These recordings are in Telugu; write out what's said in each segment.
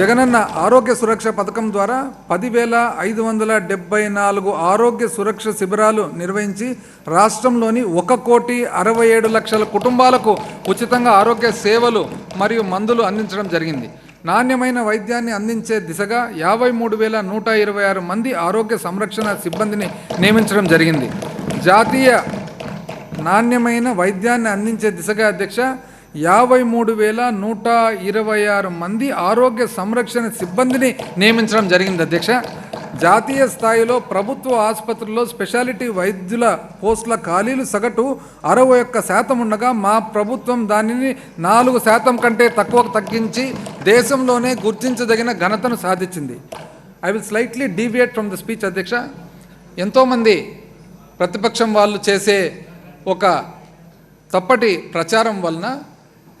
జగనన్న ఆరోగ్య సురక్ష పథకం ద్వారా పదివేల ఐదు వందల డెబ్బై నాలుగు ఆరోగ్య సురక్ష శిబిరాలు నిర్వహించి రాష్ట్రంలోని ఒక కోటి అరవై ఏడు లక్షల కుటుంబాలకు ఉచితంగా ఆరోగ్య సేవలు మరియు మందులు అందించడం జరిగింది. నాణ్యమైన వైద్యాన్ని అందించే దిశగా యాభై మూడు వేల నూట ఇరవై ఆరు మంది ఆరోగ్య సంరక్షణ సిబ్బందిని నియమించడం జరిగింది. జాతీయ నాణ్యమైన వైద్యాన్ని అందించే దిశగా అధ్యక్ష యాభై మూడు వేల నూట ఇరవై ఆరు మంది ఆరోగ్య సంరక్షణ సిబ్బందిని నియమించడం జరిగింది అధ్యక్ష. జాతీయ స్థాయిలో ప్రభుత్వ ఆసుపత్రుల్లో స్పెషాలిటీ వైద్యుల పోస్టుల ఖాళీలు సగటు అరవై ఒక్క శాతం ఉండగా మా ప్రభుత్వం దానిని నాలుగు శాతం కంటే తక్కువకు తగ్గించి దేశంలోనే గుర్తించదగిన ఘనతను సాధించింది. I will slightly deviate from the speech అధ్యక్ష. ఎంతోమంది ప్రతిపక్షం వాళ్ళు చేసే ఒక తప్పటి ప్రచారం వలన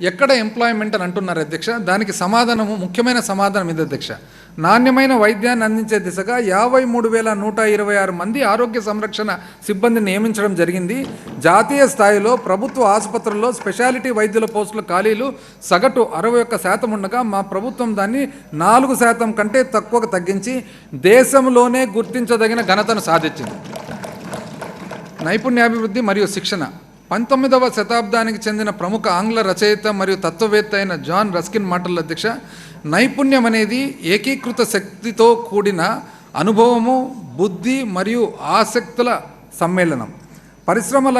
ఎక్కడ ఎంప్లాయ్మెంట్ అని అంటున్నారు అధ్యక్ష? దానికి సమాధానము ముఖ్యమైన సమాధానం ఇది అధ్యక్ష. నాణ్యమైన వైద్యాన్ని అందించే దిశగా యాభై మూడు వేల నూట ఇరవై ఆరు మంది ఆరోగ్య సంరక్షణ సిబ్బందిని నియమించడం జరిగింది. జాతీయ స్థాయిలో ప్రభుత్వ ఆసుపత్రుల్లో స్పెషాలిటీ వైద్యుల పోస్టుల ఖాళీలు సగటు అరవై ఒక్క శాతం ఉండగా మా ప్రభుత్వం దాన్ని నాలుగు శాతం కంటే తక్కువకు తగ్గించి దేశంలోనే గుర్తించదగిన ఘనతను సాధించింది. నైపుణ్యాభివృద్ధి మరియు శిక్షణ. పంతొమ్మిదవ శతాబ్దానికి చెందిన ప్రముఖ ఆంగ్ల రచయిత మరియు తత్వవేత్త అయిన జాన్ రస్కిన్ మాటల అధ్యక్ష నైపుణ్యం అనేది ఏకీకృత శక్తితో కూడిన అనుభవము బుద్ధి మరియు ఆసక్తుల సమ్మేళనం. పరిశ్రమల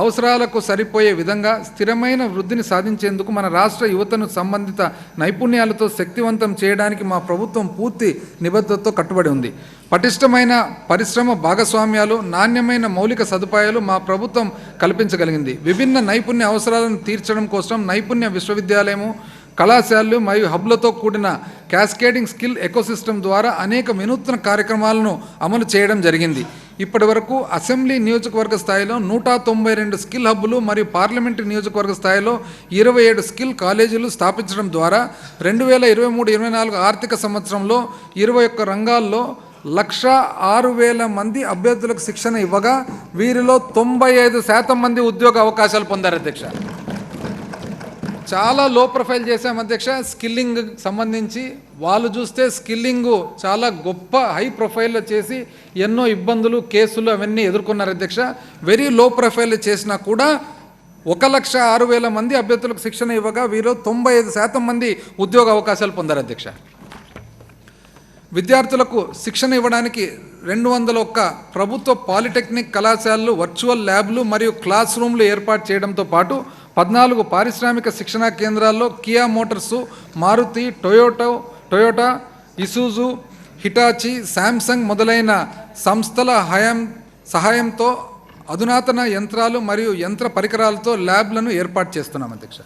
అవసరాలకు సరిపోయే విధంగా స్థిరమైన వృద్ధిని సాధించేందుకు మన రాష్ట్ర యువతను సంబంధిత నైపుణ్యాలతో శక్తివంతం చేయడానికి మా ప్రభుత్వం పూర్తి నిబద్ధతతో కట్టుబడి ఉంది. పటిష్టమైన పరిశ్రమ భాగస్వామ్యాలు నాణ్యమైన మౌలిక సదుపాయాలు మా ప్రభుత్వం కల్పించగలిగింది. విభిన్న నైపుణ్య అవసరాలను తీర్చడం కోసం నైపుణ్య విశ్వవిద్యాలయము కళాశాలలు మరియు హబ్లతో కూడిన క్యాస్కేడింగ్ స్కిల్ ఎకోసిస్టమ్ ద్వారా అనేక వినూత్న కార్యక్రమాలను అమలు చేయడం జరిగింది. ఇప్పటి వరకు అసెంబ్లీ నియోజకవర్గ స్థాయిలో నూట తొంభై రెండు స్కిల్ హబ్బులు మరియు పార్లమెంటరీ నియోజకవర్గ స్థాయిలో ఇరవై ఏడు స్కిల్ కాలేజీలు స్థాపించడం ద్వారా రెండు వేల ఇరవై మూడు ఇరవై నాలుగు ఆర్థిక సంవత్సరంలో ఇరవై ఒక్క రంగాల్లో లక్ష ఆరు వేల మంది అభ్యర్థులకు శిక్షణ ఇవ్వగా వీరిలో తొంభై ఐదు శాతం మంది ఉద్యోగ అవకాశాలు పొందారు అధ్యక్ష. చాలా లో ప్రొఫైల్ చేశాం అధ్యక్ష. స్కిల్లింగ్ సంబంధించి వాళ్ళు చూస్తే స్కిల్లింగ్ చాలా గొప్ప హై ప్రొఫైల్లో చేసి ఎన్నో ఇబ్బందులు కేసులు అవన్నీ ఎదుర్కొన్నారు అధ్యక్ష. వెరీ లో ప్రొఫైల్ చేసినా కూడా ఒక లక్ష ఆరు వేల మంది అభ్యర్థులకు శిక్షణ ఇవ్వగా వీరు తొంభై ఐదు శాతం మంది ఉద్యోగ అవకాశాలు పొందారు అధ్యక్ష. విద్యార్థులకు శిక్షణ ఇవ్వడానికి రెండు వందల ఒక్క ప్రభుత్వ పాలిటెక్నిక్ కళాశాలలు వర్చువల్ ల్యాబ్లు మరియు క్లాస్ రూమ్లు ఏర్పాటు చేయడంతో పాటు పద్నాలుగు పారిశ్రామిక శిక్షణా కేంద్రాల్లో Kia Motors Maruti Toyota Toyota Isuzu Hitachi Samsung మొదలైన సంస్థల హయాం సహాయంతో అధునాతన యంత్రాలు మరియు యంత్ర పరికరాలతో ల్యాబ్లను ఏర్పాటు చేస్తున్నాం అధ్యక్ష.